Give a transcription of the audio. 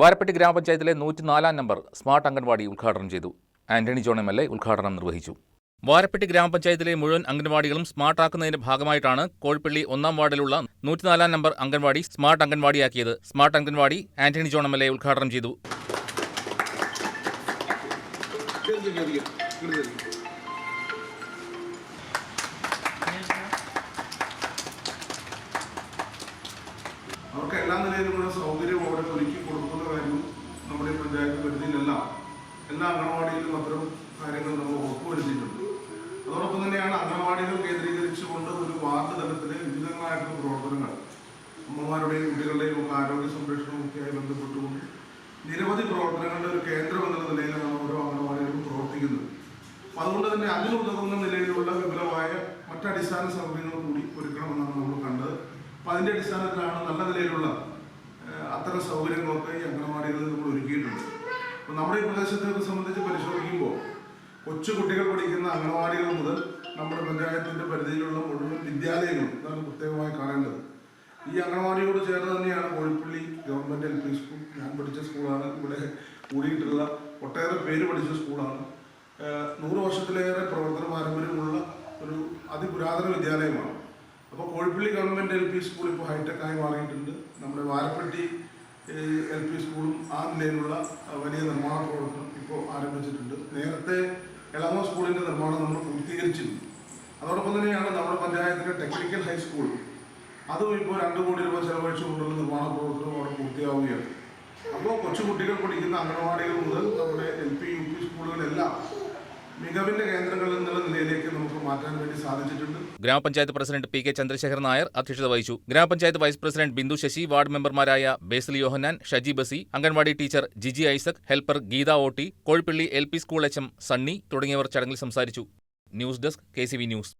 വാരപ്പെട്ടി ഗ്രാമപഞ്ചായത്തിലെ നൂറ്റിനാലാം number smart anganwadi ഉദ്ഘാടനം ചെയ്തു. Antony John M L A ഉദ്ഘാടനം നിർവഹിച്ചു. വാരപ്പെട്ടി ഗ്രാമപഞ്ചായത്തിലെ മുഴുവൻ അംഗൻവാടികളും സ്മാർട്ടാക്കുന്നതിന്റെ ഭാഗമായിട്ടാണ് കോഴിപ്പള്ളി ഒന്നാം വാർഡിലുള്ള നൂറ്റിനാലാം number anganwadi smart അംഗൻവാടിയാക്കിയത്. Smart anganwadi Antony John M L A ഉദ്ഘാടനം ചെയ്തു. നിലയിലുമുള്ള സൗകര്യം അവിടെ ഒരുക്കി കൊടുക്കുന്ന കാര്യവും നമ്മുടെ പഞ്ചായത്ത് പരിധിയിലല്ല എല്ലാ അംഗനവാടിയിലും അത്തരം കാര്യങ്ങൾ നമ്മൾ ഉറപ്പുവരുത്തിയിട്ടുണ്ട്. അതോടൊപ്പം തന്നെയാണ് അംഗനവാടികൾ കേന്ദ്രീകരിച്ചുകൊണ്ട് ഒരു വാർഡ് തലത്തിൽ വിവിധങ്ങളായിട്ടുള്ള പ്രവർത്തനങ്ങൾ. അമ്മമാരുടെയും കുട്ടികളുടെയും ഒക്കെ ആരോഗ്യ സംരക്ഷണവും ഒക്കെയായി ബന്ധപ്പെട്ടുകൊണ്ട് നിരവധി പ്രവർത്തനങ്ങളുടെ ഒരു കേന്ദ്രം എന്ന നിലയിലാണ് ഓരോ അംഗനവാടികളും പ്രവർത്തിക്കുന്നത്. അപ്പം അതുകൊണ്ട് തന്നെ അതിനുതകുന്ന നിലയിലുള്ള വിപുലമായ മറ്റടിസ്ഥാന സൗകര്യങ്ങൾ കൂടി ഒരുക്കണമെന്നാണ് നമ്മൾ കണ്ടത്. അപ്പം അതിന്റെ അടിസ്ഥാനത്തിലാണ് നല്ല നിലയിലുള്ള അത്തരം സൗകര്യങ്ങളൊക്കെ ഈ അംഗനവാടികളിൽ നമ്മൾ ഒരുക്കിയിട്ടുണ്ട്. അപ്പോൾ നമ്മുടെ ഈ പ്രദേശത്തെ സംബന്ധിച്ച് പരിശോധിക്കുമ്പോൾ കൊച്ചു കുട്ടികൾ പഠിക്കുന്ന അംഗനവാടികൾ മുതൽ നമ്മുടെ പഞ്ചായത്തിന്റെ പരിധിയിലുള്ള മുഴുവൻ വിദ്യാലയങ്ങളും ഇതാണ് പ്രത്യേകമായി കാണേണ്ടത്. ഈ അംഗനവാടിയോട് ചേർന്ന് തന്നെയാണ് Kozhippilly government L P school. ഞാൻ പഠിച്ച സ്കൂളാണ്. ഇവിടെ കൂടിയിട്ടുള്ള ഒട്ടേറെ പേര് പഠിച്ച സ്കൂളാണ്. നൂറ് വർഷത്തിലേറെ പ്രവർത്തന പാരമ്പര്യമുള്ള ഒരു അതിപുരാതന വിദ്യാലയമാണ്. അപ്പോൾ Kozhippilly government L P school ഇപ്പോൾ ഹൈടെക്കായി മാറിയിട്ടുണ്ട്. നമ്മുടെ വാരപ്പെട്ടി എൽ പി സ്കൂളും ആ നിലയിലുള്ള വലിയ നിർമ്മാണ പ്രവർത്തനം ഇപ്പോൾ ആരംഭിച്ചിട്ടുണ്ട്. നേരത്തെ എളമ സ്കൂളിന്റെ നിർമ്മാണം നമ്മൾ പൂർത്തീകരിച്ചിരുന്നു. അതോടൊപ്പം തന്നെയാണ് നമ്മുടെ പഞ്ചായത്തിലെ ടെക്നിക്കൽ ഹൈസ്കൂൾ അതും ഇപ്പോൾ രണ്ട് കോടി രൂപ ചെലവഴിച്ചുകൊണ്ടുള്ള നിർമ്മാണ പ്രവർത്തനം അവിടെ പൂർത്തിയാവുകയാണ്. അപ്പോൾ കൊച്ചുകുട്ടികൾ പഠിക്കുന്ന അംഗനവാടികൾ മുതൽ നമ്മുടെ എൽ പി യു നമുക്ക് മാറ്റാൻ വേണ്ടി സാധിച്ചിട്ടുണ്ട്. Grama panchayat president P K Chandrasekhar Nair അധ്യക്ഷത വഹിച്ചു. Grama panchayat vice president Bindu Sasi ward മെമ്പർമാരായ Basil Yohannan Shaji ബസി anganwadi teacher Jiji Isaac helper Geetha ഓട്ടി Kozhippilly L P school H M Sunny തുടങ്ങിയവർ ചടങ്ങിൽ സംസാരിച്ചു. News desk K news.